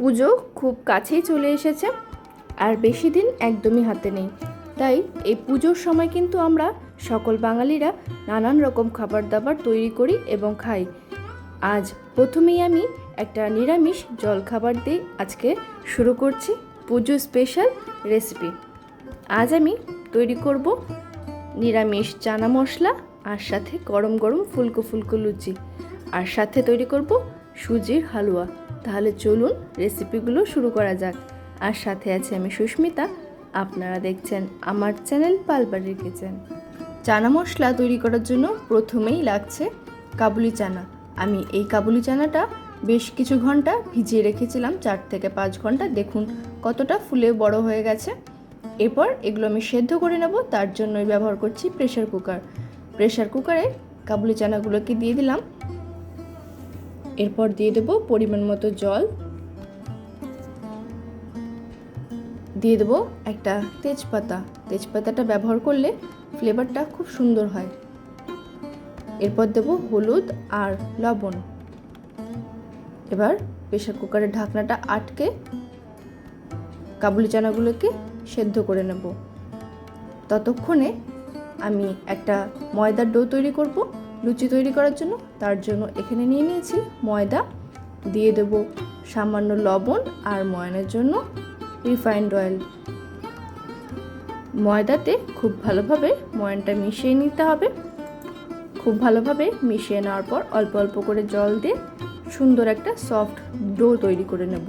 পুজো খুব কাছেই চলে এসেছে আর বেশি দিন একদমই হাতে নেই। তাই এই পুজোর সময় কিন্তু আমরা সকল বাঙালিরা নানান রকম খাবার দাবার তৈরি করি এবং খাই। আজ প্রথমেই আমি একটা নিরামিষ জলখাবার দিয়ে আজকে শুরু করছি পুজো স্পেশাল রেসিপি। আজ আমি তৈরি করব নিরামিষ চানা মশলা আর সাথে গরম গরম ফুলকো ফুলকো লুচি। আর সাথে তৈরি করব সুজির হালুয়া। তাহলে চলুন রেসিপিগুলো শুরু করা যাক। আর সাথে আছে আমি সুস্মিতা। আপনারা দেখছেন আমার চ্যানেল পালবাড়ির কিচেন। চানা মশলা তৈরি করার জন্য প্রথমেই লাগছে কাবুলি চানা। আমি এই কাবুলি চানাটা বেশ কিছু ঘণ্টা ভিজিয়ে রেখেছিলাম, চার থেকে পাঁচ ঘণ্টা। দেখুন কতটা ফুলে বড় হয়ে গেছে। এরপর এগুলো আমি সেদ্ধ করে নেব, তার জন্যই ব্যবহার করছি প্রেশার কুকার প্রেশার কুকারে কাবুলি চানাগুলোকে দিয়ে দিলাম। এরপর দিয়ে দেবো পরিমাণ মতো জল। দিয়ে দেবো একটা তেজপাতা। তেজপাতাটা ব্যবহার করলে ফ্লেভারটা খুব সুন্দর হয়। এরপর দেবো হলুদ আর লবণ। এবার প্রেশার কুকারের ঢাকনাটা আটকে কাবুলি চানাগুলোকে সেদ্ধ করে নেব। ততক্ষণে আমি একটা ময়দার ডো তৈরি করব। লুচি তৈরি করার জন্য। তার জন্য এখানে নিয়ে নিয়েছি ময়দা। দিয়ে দেব সামান্য লবণ আর ময়নের জন্য রিফাইন্ড অয়েল ময়দাতে খুব ভালোভাবে ময়নটা মিশিয়ে নিতে হবে। খুব ভালোভাবে মিশিয়ে নেওয়ার পর অল্প অল্প করে জল দিয়ে সুন্দর একটা সফট ডো তৈরি করে নেব।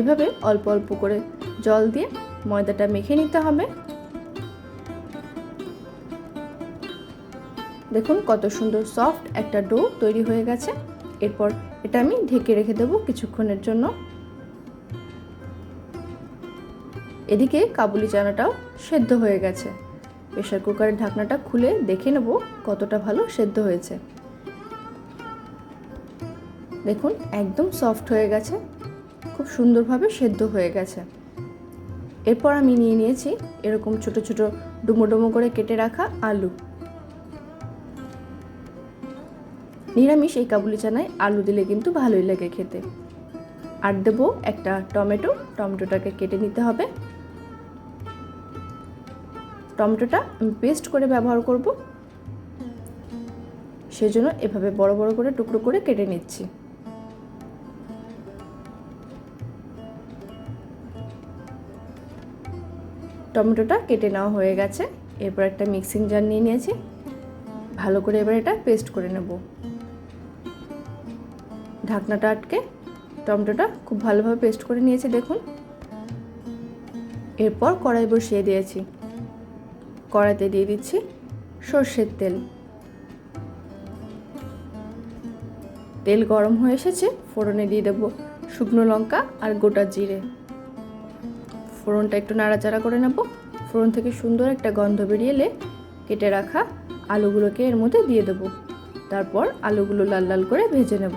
এভাবে অল্প অল্প করে জল দিয়ে ময়দাটা মেখে নিতে হবে। দেখুন কত সুন্দর সফট একটা ডো তৈরি হয়ে গেছে। এরপর এটা আমি ঢেকে রেখে দেবো কিছুক্ষণের জন্য। এদিকে কাবুলি চানাটাও সেদ্ধ হয়ে গেছে। প্রেশার কুকারের ঢাকনাটা খুলে দেখে নেব কতটা ভালো সেদ্ধ হয়েছে। দেখুন একদম সফট হয়ে গেছে, খুব সুন্দরভাবে সেদ্ধ হয়ে গেছে। এরপর আমি নিয়ে নিয়েছি এরকম ছোট ছোট ডুমো ডুমো করে কেটে রাখা আলু। নিরামিষ এই কাবুলি চানায় আলু দিলে কিন্তু ভালোই লাগে খেতে। আর দেবো একটা টমেটো, টমেটোটাকে কেটে নিতে হবে। টমেটোটা আমি পেস্ট করে ব্যবহার করব। সেজন্য এভাবে বড় বড় করে টুকরো করে কেটে নিচ্ছি। টমেটোটা কেটে নেওয়া হয়ে গেছে। এরপর একটা মিক্সিং জার নিয়ে নিয়েছি। ভালো করে এবার এটা পেস্ট করে নেব। ঢাকনাটা আটকে টমেটোটা খুব ভালোভাবে পেস্ট করে নিয়েছি, দেখুন। এরপর কড়াই বসিয়ে দিয়েছি। কড়াইতে দিয়ে দিচ্ছি সর্ষের তেল। তেল গরম হয়ে এসেছে, ফোড়নে দিয়ে দেবো শুকনো লঙ্কা আর গোটা জিরে। ফোড়নটা একটু নাড়াচাড়া করে নেব। ফোড়ন থেকে সুন্দর একটা গন্ধ বেরিয়ে এলে কেটে রাখা আলুগুলোকে এর মধ্যে দিয়ে দেবো। তারপর আলুগুলো লাল লাল করে ভেজে নেব।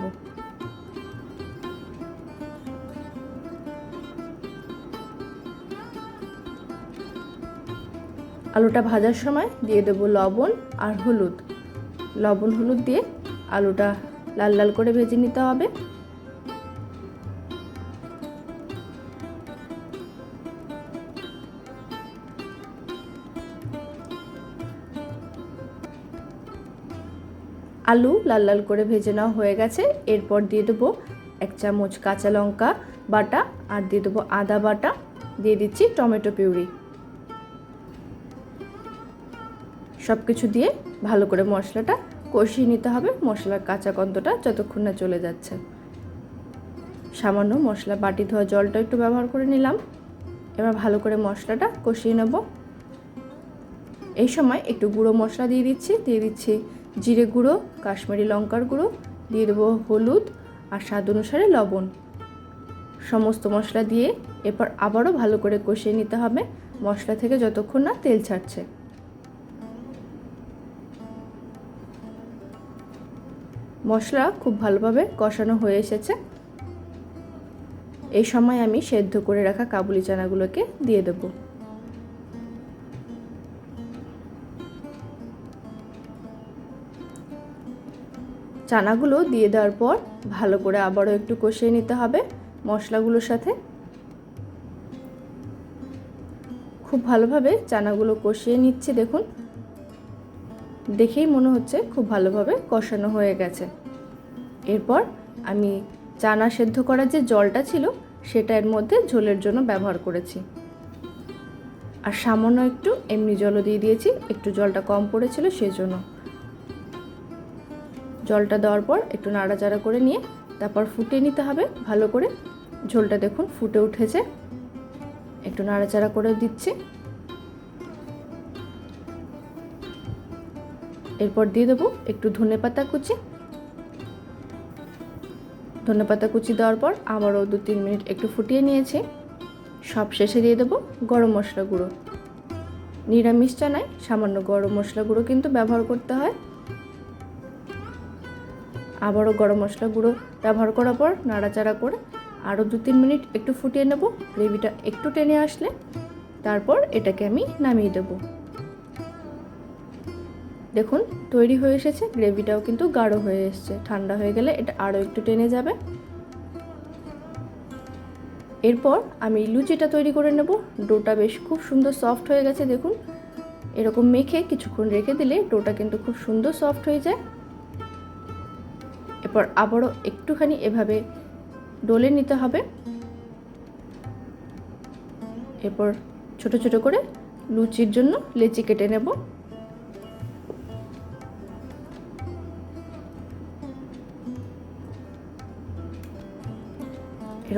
আলুটা ভাজার সময় দিয়ে দেবো লবণ আর হলুদ। লবণ হলুদ দিয়ে আলুটা লাল লাল করে ভেজে নিতে হবে। আলু লাল লাল করে ভেজে নেওয়া হয়ে গেছে। এরপর দিয়ে দেবো এক চামচ কাঁচা লঙ্কা বাটা আর দিয়ে দেবো আদা বাটা। দিয়ে দিচ্ছি টমেটো পিউরি। সব কিছু দিয়ে ভালো করে মশলাটা কষিয়ে নিতে হবে। মশলার কাঁচা গন্ধটা যতক্ষণ না চলে যাচ্ছে। সামান্য মশলা বাটি ধোয়া জলটা একটু ব্যবহার করে নিলাম। এবার ভালো করে মশলাটা কষিয়ে নেব। এই সময় একটু গুঁড়ো মশলা দিয়ে দিচ্ছি। দিয়ে দিচ্ছি জিরে গুঁড়ো, কাশ্মীরি লঙ্কার গুঁড়ো, দিয়ে দেবো হলুদ আর স্বাদ অনুসারে লবণ। সমস্ত মশলা দিয়ে এরপর আবারও ভালো করে কষিয়ে নিতে হবে। মশলা থেকে যতক্ষণ না তেল ছাড়ছে। মশলা খুব ভালোভাবে কষানো হয়ে এসেছে। এই সময় আমি সেদ্ধ করে রাখা কাবুলি চানাগুলোকে দিয়ে দেব। চানাগুলো দিয়ে দেওয়ার পর ভালো করে আবারও একটু কষিয়ে নিতে হবে মশলাগুলোর সাথে। খুব ভালোভাবে চানাগুলো কষিয়ে নিচ্ছে দেখুন। দেখেই মনে হচ্ছে খুব ভালোভাবে কষানো হয়ে গেছে। এরপর আমি চানা সেদ্ধ করার যে জলটা ছিল, সেটা এর মধ্যে ঝোলের জন্য ব্যবহার করেছি। আর সামান্য একটু এমনি জলও দিয়ে দিয়েছি, একটু জলটা কম পড়েছিল সেই জন্য জলটা দেওয়ার পর একটু নাড়াচাড়া করে নিয়ে তারপর ফুটিয়ে নিতে হবে, ভালো করে। ঝোলটা দেখুন ফুটে উঠেছে। একটু নাড়াচাড়া করে দিচ্ছি। এরপর দিয়ে দেবো একটু ধনে পাতা কুচি। ধনে পাতা কুচি দেওয়ার পর আবারও দু তিন মিনিট একটু ফুটিয়ে নিয়েছি। সব শেষে দিয়ে দেবো গরম মশলা গুঁড়ো। নিরামিষ চানায় সামান্য গরম মশলা গুঁড়ো কিন্তু ব্যবহার করতে হয়। আবারও গরম মশলা গুঁড়ো ব্যবহার করার পর নাড়াচাড়া করে আরও দু তিন মিনিট একটু ফুটিয়ে নেব। গ্রেভিটা একটু টেনে আসলে তারপর এটাকে আমি নামিয়ে দেব। দেখুন, তৈরি হয়ে এসেছে, গ্রেভিটাও কিন্তু গাঢ় হয়ে এসছে, ঠান্ডা হয়ে গেলে এটা আরও একটু টেনে যাবে। এরপর আমি লুচিটা তৈরি করে নেব, ডোটা বেশ খুব সুন্দর সফট হয়ে গেছে, দেখুন। এরকম মেখে কিছুক্ষণ রেখে দিলে ডোটা কিন্তু খুব সুন্দর সফট হয়ে যায়। এরপর আবারও একটুখানি এভাবে ডলে নিতে হবে। এরপর ছোট ছোট করে লুচির জন্য লেচি কেটে নেব।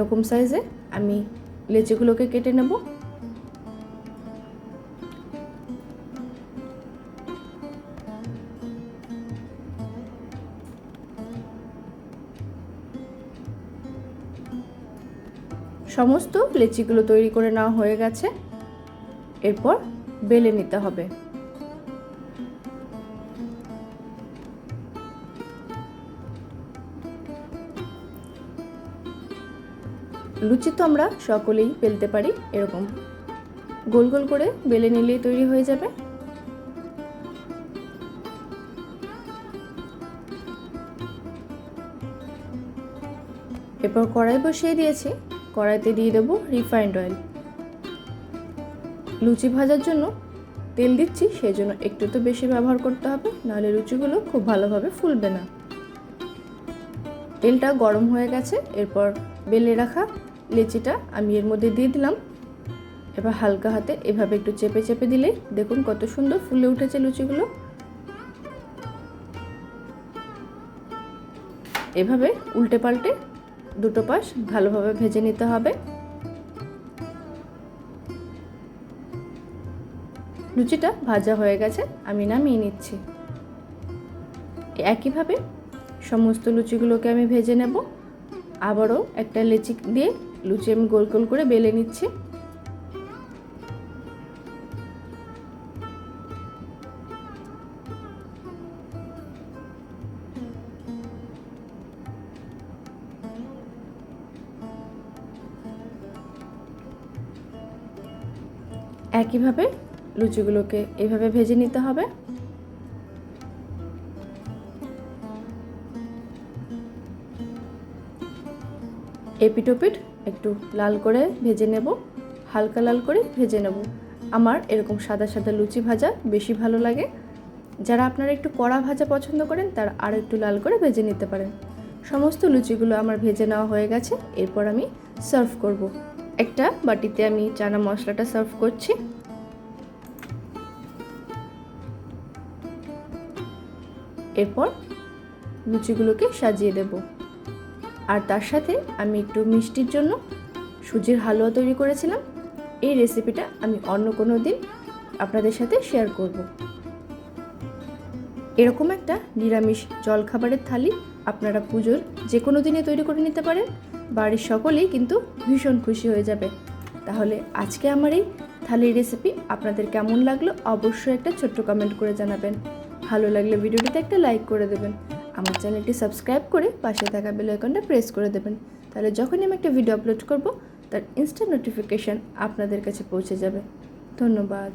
এরকম সাইজে আমি লেচিগুলোকে কেটে নেব। সমস্ত লেচিগুলো তৈরি করে নেওয়া হয়ে গেছে। এরপর বেলে নিতে হবে। লুচি তো আমরা সকলেই বেলতে পারি, এরকম। গোল গোল করে বেলে নিলেই তৈরি হয়ে যাবে। এরপর কড়াই বসিয়ে দিয়েছি। কড়াইতে দিয়ে দেবো রিফাইন্ড অয়েল লুচি ভাজার জন্য তেল দিচ্ছি সেই জন্য একটু তো বেশি ব্যবহার করতে হবে, নাহলে লুচিগুলো খুব ভালোভাবে ফুলবে না। তেলটা গরম হয়ে গেছে, এরপর বেলে রাখা লেচিটা আমি এর মধ্যে দিয়ে দিলাম। এবার হালকা হাতে এভাবে একটু চেপে চেপে দিলে দেখুন কত সুন্দর ফুলে উঠেছে লুচিগুলো। এভাবে উল্টে পাল্টে দুটো পাশ ভালোভাবে ভেজে নিতে হবে। লুচিটা ভাজা হয়ে গেছে, আমি নামিয়ে নিচ্ছি। একইভাবে সমস্ত লুচিগুলোকে আমি ভেজে নেব। আবারও একটা লেচি দিয়ে লুচি আমি গোল গোল করে বেলে নিচ্ছি। একইভাবে লুচিগুলোকে এভাবে ভেজে নিতে হবে। এপিটোপিট একটু লাল করে ভেজে নেব, হালকা লাল করে ভেজে নেব। আমার এরকম সাদা সাদা লুচি ভাজা বেশি ভালো লাগে। যারা আপনারা একটু কড়া ভাজা পছন্দ করেন, তারা আরও একটু লাল করে ভেজে নিতে পারেন। সমস্ত লুচিগুলো আমার ভেজে নেওয়া হয়ে গেছে, এরপর আমি সার্ভ করব। একটা বাটিতে আমি চানা মশলাটা সার্ভ করছি। এরপর লুচিগুলোকে সাজিয়ে দেব। আর তার সাথে আমি একটু মিষ্টির জন্য সুজির হালুয়া তৈরি করেছিলাম। এই রেসিপিটা আমি অন্য কোনো দিন আপনাদের সাথে শেয়ার করব। এরকম একটা নিরামিষ জলখাবারের থালি আপনারা পুজোর যে কোনো দিনে তৈরি করে নিতে পারেন। বাড়ির সকলেই কিন্তু ভীষণ খুশি হয়ে যাবে। তাহলে আজকে আমার এই থালির রেসিপি আপনাদের কেমন লাগল অবশ্যই একটা ছোট্ট কমেন্ট করে জানাবেন। ভালো লাগলে ভিডিওটিতে একটা লাইক করে দেবেন। আমার চ্যানেলটি সাবস্ক্রাইব করে পাশে থাকা বেল আইকনটা প্রেস করে দেবেন। তাহলে যখনই আমি একটা ভিডিও আপলোড করব, তার ইনস্ট্যান্ট নোটিফিকেশান আপনাদের কাছে পৌঁছে যাবে। ধন্যবাদ।